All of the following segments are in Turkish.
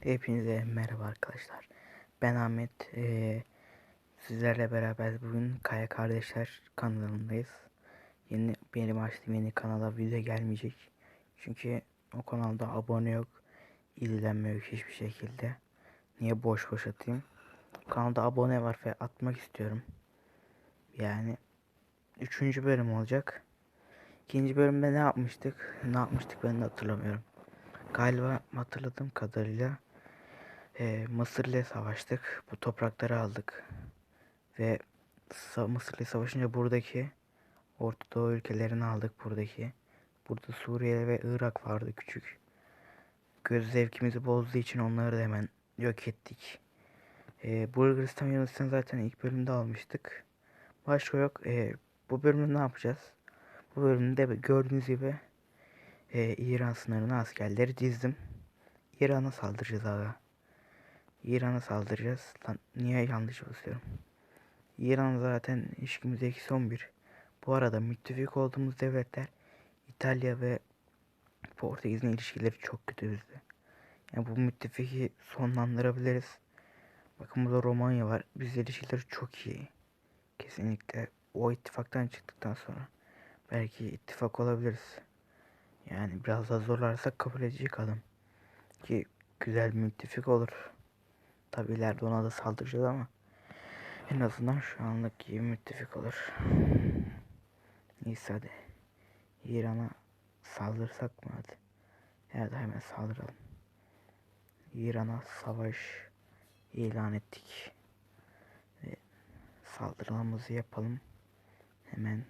Hepinize merhaba arkadaşlar. Ben Ahmet. Ee, sizlerle beraber bugün Kaya Kardeşler kanalındayız. Yeni benim açtığım yeni kanala video gelmeyecek. Çünkü o kanalda abone yok. izlenme yok hiçbir şekilde. Niye boş boş atayım? Kanalda abone var ve atmak istiyorum. Yani üçüncü bölüm olacak. İkinci bölümde ne yapmıştık? Ne yapmıştık ben de hatırlamıyorum. Galiba hatırladığım kadarıyla e, Mısır ile savaştık. Bu toprakları aldık. Ve Mısır ile savaşınca buradaki Orta Doğu ülkelerini aldık buradaki. Burada Suriye ve Irak vardı küçük. Göz zevkimizi bozduğu için onları da hemen yok ettik. E, Bulgaristan Yunanistan zaten ilk bölümde almıştık. Başka yok. E, bu bölümde ne yapacağız? Bu bölümde gördüğünüz gibi e, İran sınırına askerleri dizdim. İran'a saldıracağız abi. İran'a saldıracağız. Lan niye yanlış basıyorum? İran zaten ilişkimiz eksi 11. Bu arada müttefik olduğumuz devletler İtalya ve Portekiz'in ilişkileri çok kötü bizde. Yani bu müttefiki sonlandırabiliriz. Bakın burada Romanya var. Biz ilişkileri çok iyi. Kesinlikle o ittifaktan çıktıktan sonra belki ittifak olabiliriz. Yani biraz daha zorlarsak kabul edecek adam. Ki güzel bir müttefik olur. Tabi ileride ona da saldıracağız ama en azından şu anlık iyi müttefik olur. Neyse hadi. İran'a saldırsak mı hadi. Da hemen saldıralım. İran'a savaş ilan ettik. Ve saldırmamızı yapalım. Hemen.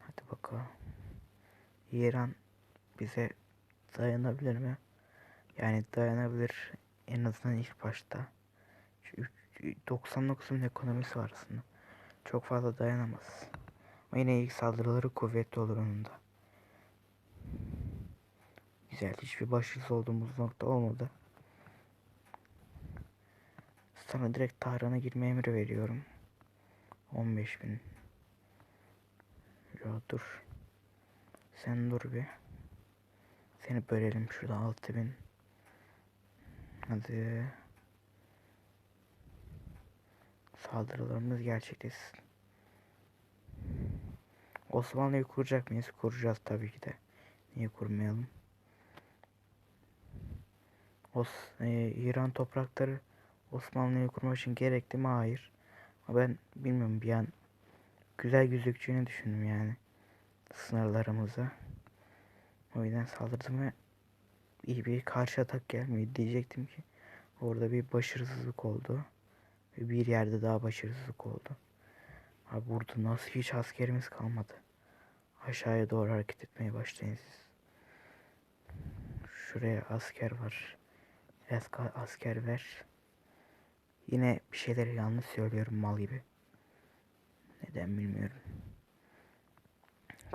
Hadi bakalım. İran bize dayanabilir mi? Yani dayanabilir en azından ilk başta. Çünkü 99'un ekonomisi var aslında. Çok fazla dayanamaz. Ama yine ilk saldırıları kuvvetli olur onun da. Güzel. Hiçbir başarısız olduğumuz nokta olmadı. Sana direkt Tahran'a girme emri veriyorum. 15 bin. Yo dur. Sen dur bir. Seni bölelim şurada 6000. Hadi. Saldırılarımız gerçekleşsin. Osmanlı'yı kuracak mıyız? Kuracağız tabii ki de. Niye kurmayalım? Os e, İran toprakları Osmanlı'yı kurmak için gerekli mi? Hayır. Ama ben bilmiyorum bir an güzel gözükeceğini düşündüm yani. Sınırlarımıza. O yüzden saldırdım ve iyi bir karşı atak gelmiyor diyecektim ki orada bir başarısızlık oldu. Ve bir yerde daha başarısızlık oldu. Abi burada nasıl hiç askerimiz kalmadı. Aşağıya doğru hareket etmeye başlayın siz. Şuraya asker var. Eska asker ver. Yine bir şeyleri yanlış söylüyorum mal gibi. Neden bilmiyorum.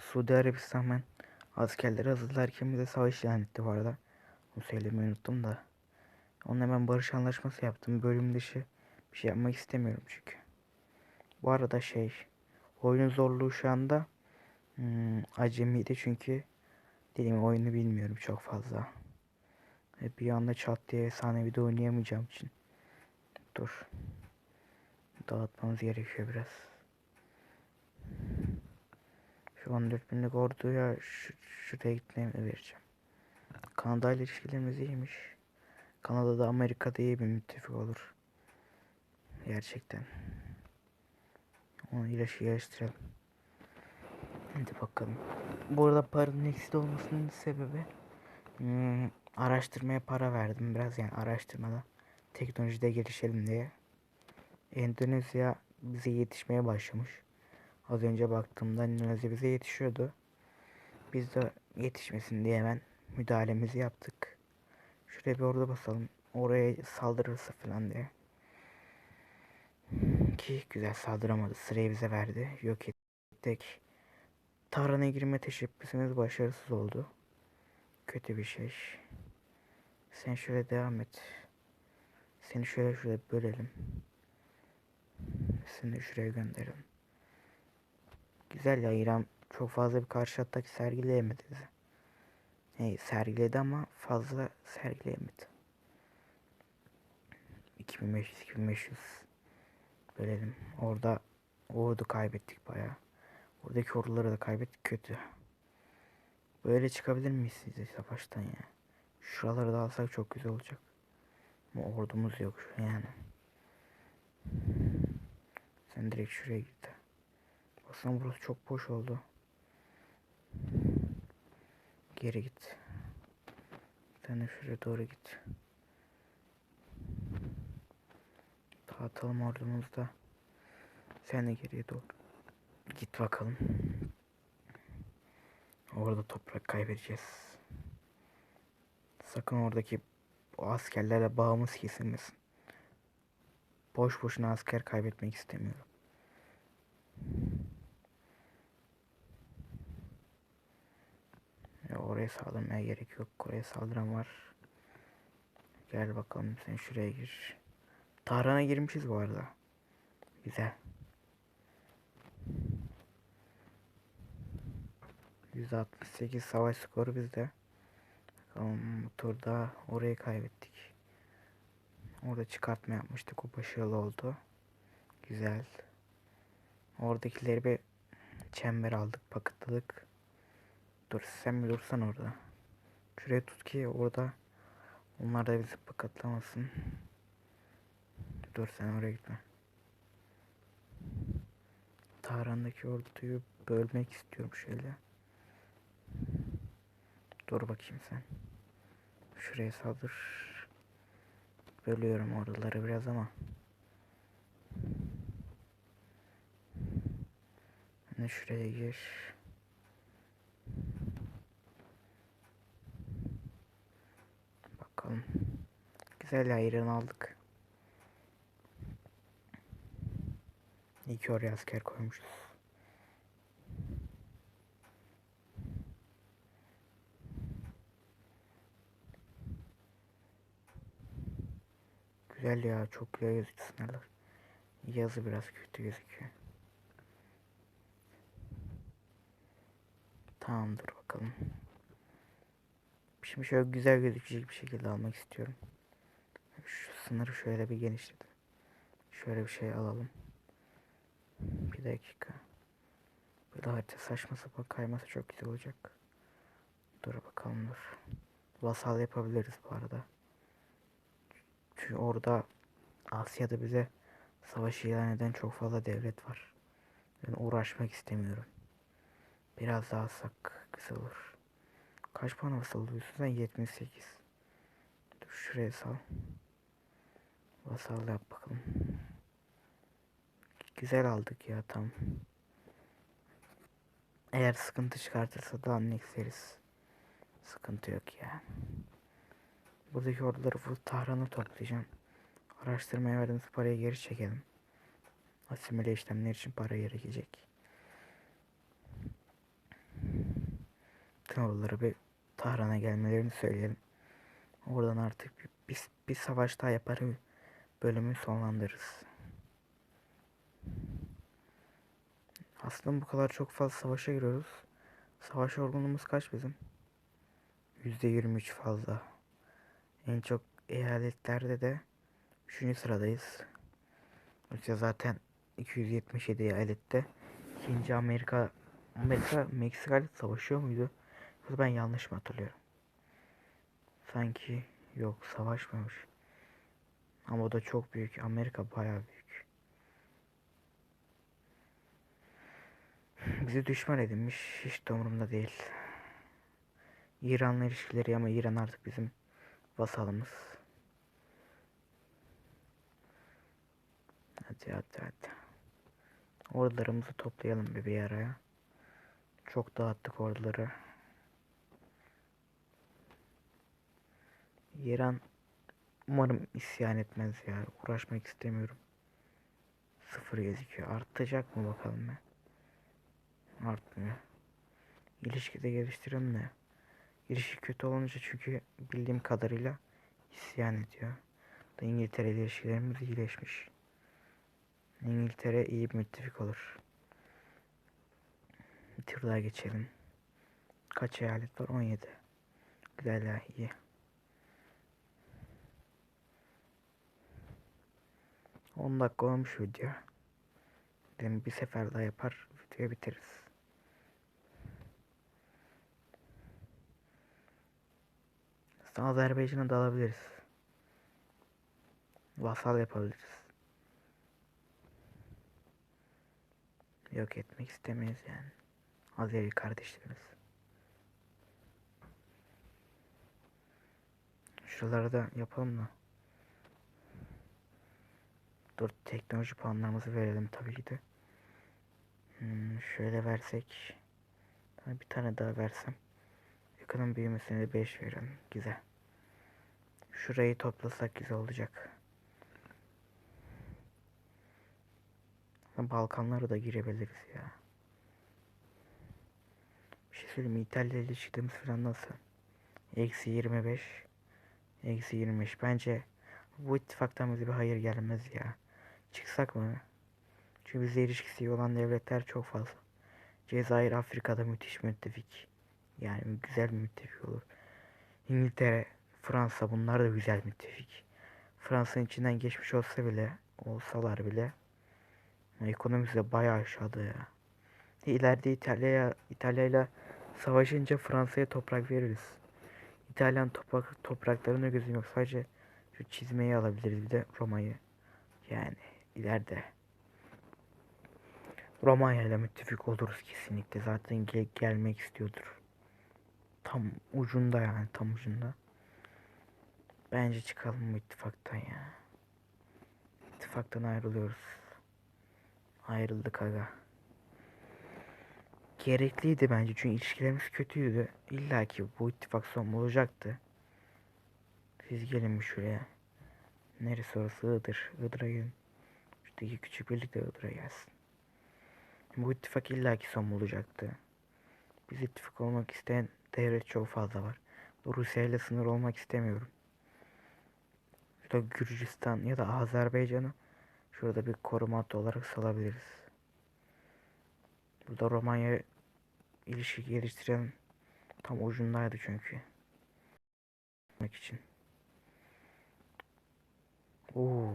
Suudi Arabistan ben askerleri hazırlarken bize savaş ilan etti bu arada. Bunu söylemeyi unuttum da. Onunla hemen barış anlaşması yaptım. Bölüm dışı bir şey yapmak istemiyorum çünkü. Bu arada şey oyunun zorluğu şu anda hmm, acemiydi çünkü dediğim oyunu bilmiyorum çok fazla. Ve bir anda çat diye efsanevi de oynayamayacağım için. Dur. Dağıtmamız gerekiyor biraz. Şu 14 binlik orduya şu, şuraya gitmeye vereceğim. Kanada ile ilişkilerimiz iyiymiş. Kanada'da Amerika'da iyi bir müttefik olur. Gerçekten. Onu ilişki geliştirelim. Hadi bakalım. Burada paranın eksik olmasının sebebi hmm, araştırmaya para verdim biraz yani araştırmada teknolojide gelişelim diye. Endonezya bize yetişmeye başlamış. Az önce baktığımda Endonezya bize yetişiyordu. Biz de yetişmesin diye hemen müdahalemizi yaptık. Şuraya bir orada basalım. Oraya saldırırsa falan diye. Ki güzel saldıramadı. Sırayı bize verdi. Yok ettik. Tahran'a girme teşebbüsümüz başarısız oldu. Kötü bir şey. Sen şöyle devam et. Seni şöyle şöyle bölelim. Seni şuraya gönderelim. Güzel ya İran çok fazla bir karşı atak sergileyemedi bize. Hey, sergiledi ama fazla sergileyemedi. 2500-2500 bölelim. Orada ordu kaybettik bayağı. Oradaki orduları da kaybettik kötü. Böyle çıkabilir miyiz size savaştan ya? Şuraları da alsak çok güzel olacak. Ama ordumuz yok şu yani. Sen direkt şuraya git. Baksana burası çok boş oldu. Geri git. Sen de şuraya doğru git. Dağıtalım ordumuzda. Sen de geriye doğru. Git bakalım. Orada toprak kaybedeceğiz. Sakın oradaki askerlerle bağımız kesilmesin. Boş boşuna asker kaybetmek istemiyorum. Ya oraya saldırmaya gerek yok. Oraya saldıran var. Gel bakalım sen şuraya gir. Tahran'a girmişiz bu arada. Güzel. %68 savaş skoru bizde. Bakalım bu turda orayı kaybettik. Orada çıkartma yapmıştık. O başarılı oldu. Güzel. Oradakileri bir çember aldık, paketladık. Dur sen bir dursan orada. Şuraya tut ki orada onlar da bizi paketlamasın. Dur sen oraya gitme. Tahran'daki orduyu bölmek istiyorum şöyle. Dur bakayım sen. Şuraya saldır. Bölüyorum orduları biraz ama. Ne şuraya gir. Bakalım. Güzel ayran aldık. İki oraya asker koymuşuz. Güzel ya çok güzel gözüktü sınırlar. Yazı biraz kötü gözüküyor. Tamamdır bakalım. Şimdi şöyle güzel gözükecek bir şekilde almak istiyorum. Şu sınırı şöyle bir genişledim. Şöyle bir şey alalım. Bir dakika. Böyle harita saçma sapan kayması çok güzel olacak. Dur bakalım dur. Vasal yapabiliriz bu arada. Çünkü orada Asya'da bize savaş ilan eden çok fazla devlet var. Ben uğraşmak istemiyorum. Biraz daha alsak güzel olur. Kaç puan vasallıyorsun sen? 78. Dur şuraya sal. Vasal yap bakalım. Güzel aldık ya tam. Eğer sıkıntı çıkartırsa da annexleriz. Sıkıntı yok ya. Buradaki orduları full Tahran'a toplayacağım. Araştırmaya verdiğimiz parayı geri çekelim. Asimile işlemler için para gerekecek. Orduları bir Tahran'a gelmelerini söyleyelim. Oradan artık bir, bir, bir savaş daha yapar bölümü sonlandırırız. Aslında bu kadar çok fazla savaşa giriyoruz. Savaş organımız kaç bizim? %23 fazla. En çok eyaletlerde de 3. sıradayız. Rusya zaten 277 eyalette. İkinci Amerika Amerika Meksika ile savaşıyor muydu? Ben yanlış mı hatırlıyorum? Sanki yok savaşmamış. Ama o da çok büyük. Amerika bayağı büyük. Bizi düşman edinmiş. Hiç de umurumda değil. İran'la ilişkileri ama İran artık bizim vasalımız. Hadi hadi hadi. Ordularımızı toplayalım bir, bir araya. Çok dağıttık orduları. İran umarım isyan etmez ya. Uğraşmak istemiyorum. Sıfır gözüküyor. Artacak mı bakalım ne? Artmıyor. İlişkide geliştirelim de. İlişki kötü olunca çünkü bildiğim kadarıyla isyan ediyor. Da İngiltere ile ilişkilerimiz iyileşmiş. İngiltere iyi bir müttefik olur. Bir tur geçelim. Kaç eyalet var? 17. Güzel ya iyi. On dakika olmuş video. Dedim bir sefer daha yapar videoyu bitiririz. Aslında Azerbaycan'a da alabiliriz. Vasal yapabiliriz. Yok etmek istemeyiz yani. Azeri kardeşlerimiz. Şuraları da yapalım da. Dur teknoloji puanlarımızı verelim tabii ki de. Hmm, şöyle versek. Bir tane daha versem. Yakının büyümesine de 5 verelim. Güzel. Şurayı toplasak güzel olacak. Balkanlara da girebiliriz ya. Bir şey söyleyeyim mi? İtalya ile ilişkilerimiz falan nasıl? Eksi 25. Eksi 25. Bence bu ittifaktan bize bir hayır gelmez ya. Çıksak mı? Çünkü bizle ilişkisi olan devletler çok fazla. Cezayir Afrika'da müthiş müttefik. Yani güzel bir müttefik olur. İngiltere, Fransa bunlar da güzel müttefik. Fransa'nın içinden geçmiş olsa bile, olsalar bile ekonomisi de bayağı aşağıda ya. İleride İtalya'ya İtalya'yla savaşınca Fransa'ya toprak veririz. İtalyan toprak topraklarına gözüm yok. Sadece şu çizmeyi alabiliriz bir de Roma'yı. Yani ileride. Romanya ile müttefik oluruz kesinlikle. Zaten gel gelmek istiyordur. Tam ucunda yani tam ucunda. Bence çıkalım bu ittifaktan ya. İttifaktan ayrılıyoruz. Ayrıldık aga. Gerekliydi bence çünkü ilişkilerimiz kötüydü. İlla ki bu ittifak son olacaktı. Siz gelin bir şuraya. Neresi orası? Iğdır. Iğdır'a gelin. Şuradaki küçük birlik de gelsin. Bu ittifak illaki son bulacaktı. Biz ittifak olmak isteyen devlet çok fazla var. Rusya ile sınır olmak istemiyorum. Şurada Gürcistan ya da Azerbaycan'ı şurada bir koruma olarak salabiliriz. Burada Romanya ilişki geliştiren tam ucundaydı çünkü. için. Oo.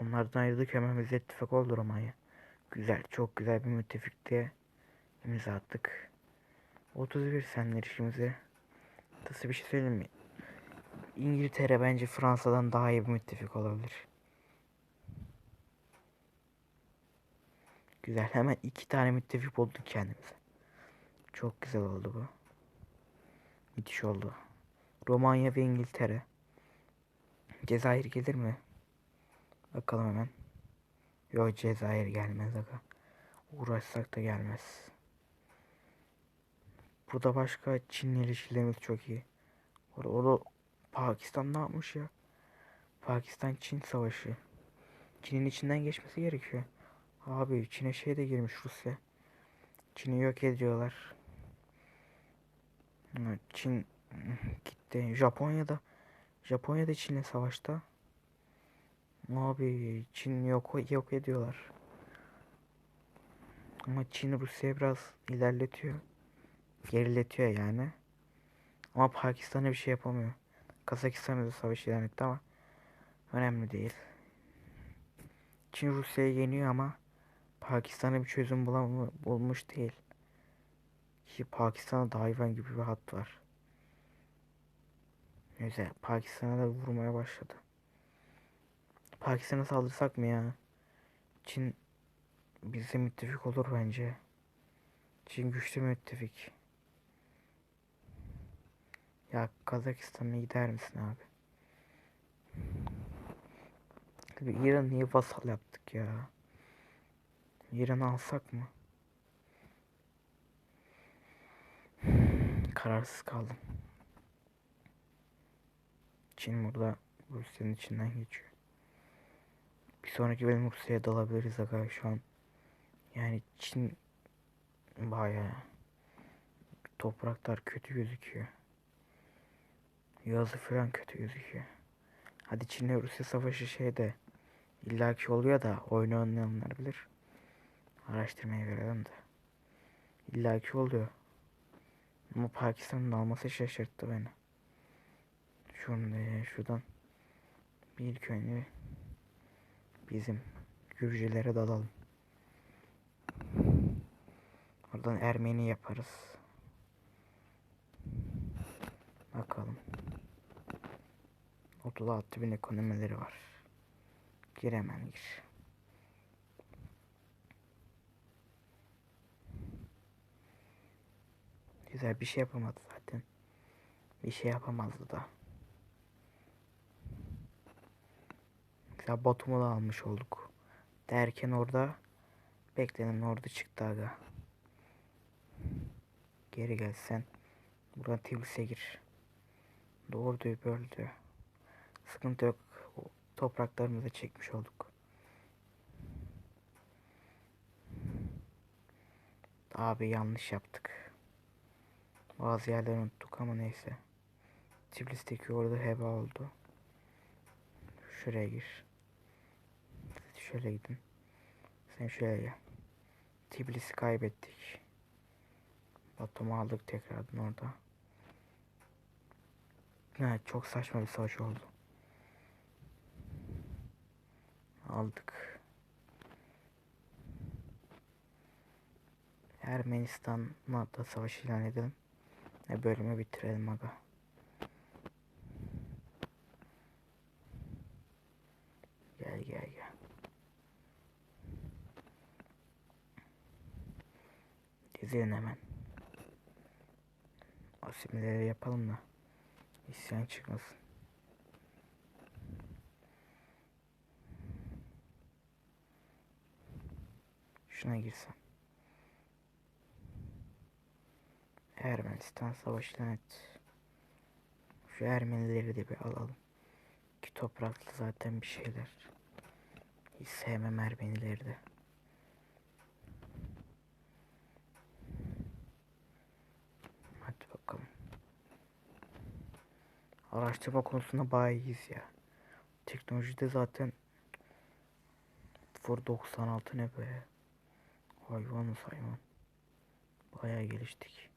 Onlardan ayrıldık hemen bize ittifak oldu Romanya. Güzel, çok güzel bir müttefikte imza attık. 31 senler işimize. Nasıl bir şey söyleyeyim mi? İngiltere bence Fransa'dan daha iyi bir müttefik olabilir. Güzel. Hemen iki tane müttefik bulduk kendimize. Çok güzel oldu bu. Müthiş oldu. Romanya ve İngiltere. Cezayir gelir mi? Bakalım hemen. Yok Cezayir gelmez aga. Uğraşsak da gelmez. Burada başka Çin'le ilişkilerimiz çok iyi. Orada, orada Pakistan ne yapmış ya? Pakistan Çin savaşı. Çin'in içinden geçmesi gerekiyor. Abi Çin'e şey de girmiş Rusya. Çin'i yok ediyorlar. Çin gitti. Japonya'da Japonya'da Çin'le savaşta. Abi Çin yok yok ediyorlar. Ama Çin Rusya biraz ilerletiyor. Geriletiyor yani. Ama Pakistan'a bir şey yapamıyor. Kazakistan'da da savaş ilan etti ama önemli değil. Çin Rusya'yı yeniyor ama Pakistan'a bir çözüm bulam bulmuş değil. Ki Pakistan'da hayvan gibi bir hat var. Neyse Pakistan'a da vurmaya başladı. Pakistan'a saldırsak mı ya? Çin bize müttefik olur bence. Çin güçlü müttefik. Ya Kazakistan'a gider misin abi? Abi İran niye vasal yaptık ya? İran'ı alsak mı? Kararsız kaldım. Çin burada Rusya'nın içinden geçiyor. Bir sonraki bölüm Rusya'ya dalabiliriz aga şu an. Yani Çin bayağı topraklar kötü gözüküyor. Yazı falan kötü gözüküyor. Hadi Çin'le Rusya savaşı şeyde illaki oluyor da oyunu oynayanlar bilir. Araştırmaya verelim de. İllaki oluyor. Ama Pakistan'ın alması şaşırttı beni. Şunu şuradan bir önce bizim Gürcülere dalalım. Oradan Ermeni yaparız. Bakalım. 36 bin ekonomileri var. Gir hemen gir. Güzel bir şey yapamadı zaten. Bir şey yapamazdı da. Güzel Batum'u da almış olduk. Derken orada beklenen orada çıktı aga. Geri gelsen. Buradan Tbilisi'ye gir. Doğurdu böldü. Sıkıntı yok. O topraklarımızı çekmiş olduk. Abi yanlış yaptık. Bazı yerleri unuttuk ama neyse. Tbilisi'deki orada heba oldu. Şuraya gir. Şöyle gidin. Sen şöyle gel. Tbilisi kaybettik. Batum'u aldık tekrardan orada. Evet, çok saçma bir savaş oldu. Aldık. Ermenistan'la da savaş ilan edelim. Ve bölümü bitirelim aga. Gel gel gel. Dizilin hemen. Asimileri yapalım da. İsyan çıkmasın. Şuna girsem. Ermenistan savaşı ilan et. Şu Ermenileri de bir alalım. Ki topraklı zaten bir şeyler. Hiç sevmem Ermenileri de. Hadi bakalım. Araştırma konusunda bayağı iyiyiz ya. Teknolojide zaten For 96 ne be? Hayvanız hayvan. Bayağı geliştik.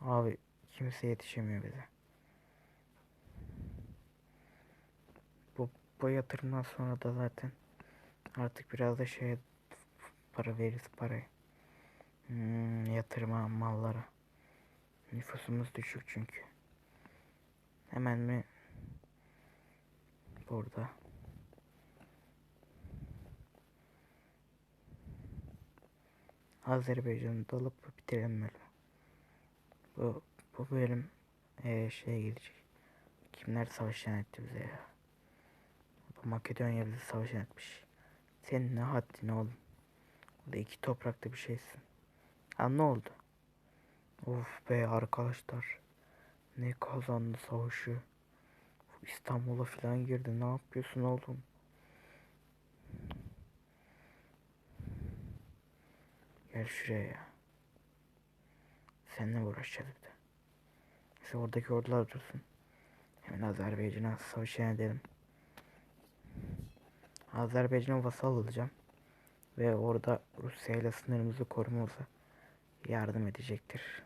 Abi kimse yetişemiyor bize. Bu, bu yatırımdan sonra da zaten artık biraz da şeye para veririz parayı. Hmm, yatırıma mallara. Nüfusumuz düşük çünkü. Hemen mi burada Azerbaycan'ı da alıp bitirelim böyle. Bu, bu bölüm ee, şeye gelecek. Kimler savaş ilan etti bize ya? Bu Makedonya bize savaş ilan etmiş. Senin ne haddin oğlum? Burada iki toprakta bir şeysin. Ha ne oldu? Of be arkadaşlar. Ne kazandı savaşı? İstanbul'a falan girdi. Ne yapıyorsun oğlum? Gel şuraya ya. Seninle uğraşacağız bir de. Neyse oradaki ordular dursun. Hemen Azerbaycan'a savaş ilan edelim. Azerbaycan'a vasal alacağım. Ve orada Rusya ile sınırımızı korumamıza yardım edecektir.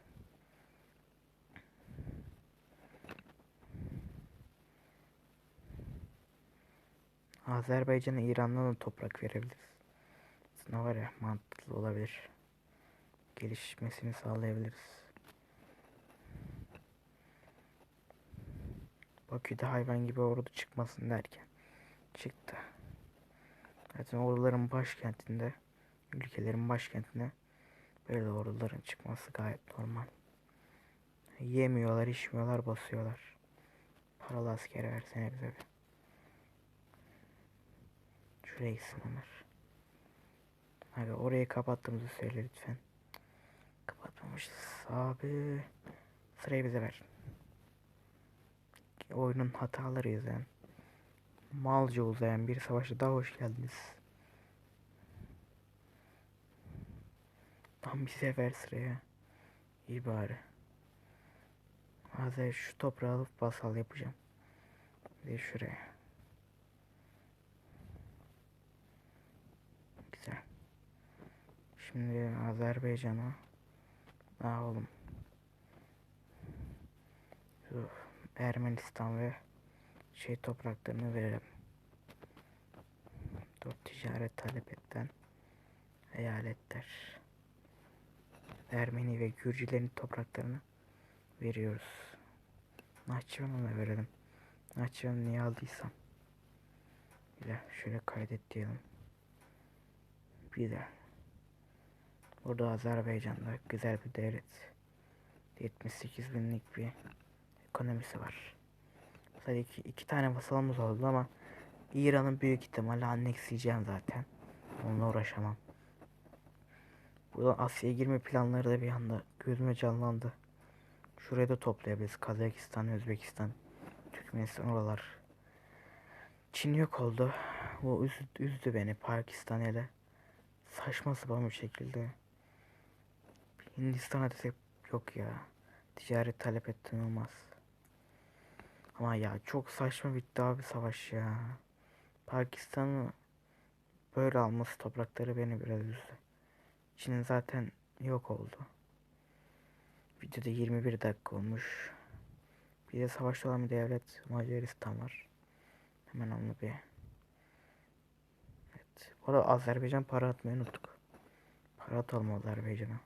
Azerbaycan'a İran'dan da toprak verebiliriz. Aslında var ya mantıklı olabilir. Gelişmesini sağlayabiliriz. Bakü'de hayvan gibi ordu çıkmasın derken çıktı. Zaten orduların başkentinde, ülkelerin başkentinde böyle orduların çıkması gayet normal. Yemiyorlar, içmiyorlar, basıyorlar. Paralı asker versene bize bir. Şuraya gitsin onlar. Hadi orayı kapattığımızı söyle lütfen. Kapatmamışız abi. Sırayı bize ver. Oyunun hataları yüzünden malca uzayan bir savaşa daha hoş geldiniz. Tam bize ver sıraya. İyi bari. Hazır şu toprağı alıp basal yapacağım. Bir şuraya. Güzel. Şimdi Azerbaycan'a Ha oğlum. Şu Ermenistan ve şey topraklarını verelim. Dört ticaret talep eden eyaletler. Ermeni ve Gürcülerin topraklarını veriyoruz. Nahçıvan'a verelim. Nahçıvan'ı niye aldıysam. Bir de şöyle kaydet diyelim. Bir de burada Azerbaycan'da güzel bir devlet. 78 binlik bir ekonomisi var. Sadece iki, iki tane vasalımız oldu ama İran'ın büyük ihtimalle annexleyeceğim zaten. Onunla uğraşamam. Buradan Asya'ya girme planları da bir anda gözüme canlandı. Şuraya da toplayabiliriz. Kazakistan, Özbekistan, Türkmenistan oralar. Çin yok oldu. Bu üzdü, üzdü beni Pakistan hele. Saçma sapan bir şekilde. Hindistan'a desek yok ya. Ticaret talep ettin olmaz. Ama ya çok saçma bitti abi savaş ya. Pakistan'ı böyle alması toprakları beni biraz üzdü. Çin zaten yok oldu. Videoda 21 dakika olmuş. Bir de savaşta olan bir devlet Macaristan var. Hemen onu bir... Evet. Bu arada Azerbaycan para atmayı unuttuk. Para atalım Azerbaycan'a.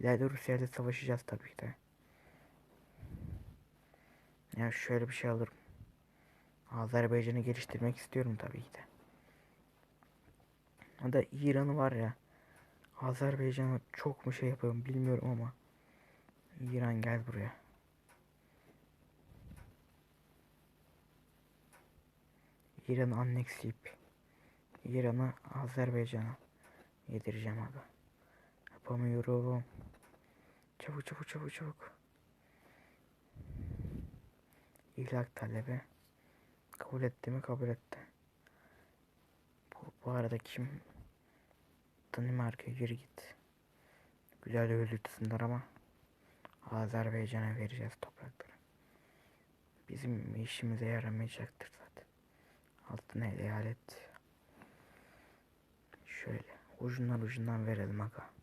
İleride Rusya ile savaşacağız tabii ki de. Ya şöyle bir şey alırım. Azerbaycan'ı geliştirmek istiyorum tabii ki de. Ya da İran'ı var ya. Azerbaycan'a çok mu şey yapıyorum bilmiyorum ama. İran gel buraya. İran'ı annexleyip İran'ı Azerbaycan'a yedireceğim abi. Yapamıyorum. Çabuk çabuk çabuk çabuk. İhlak talebi. Kabul etti mi? Kabul etti. Bu, bu arada kim? Danimarka'ya geri git. Güzel öldürsünler ama Azerbaycan'a vereceğiz toprakları. Bizim işimize yaramayacaktır zaten. Altına eyalet. Şöyle ucundan ucundan verelim aga.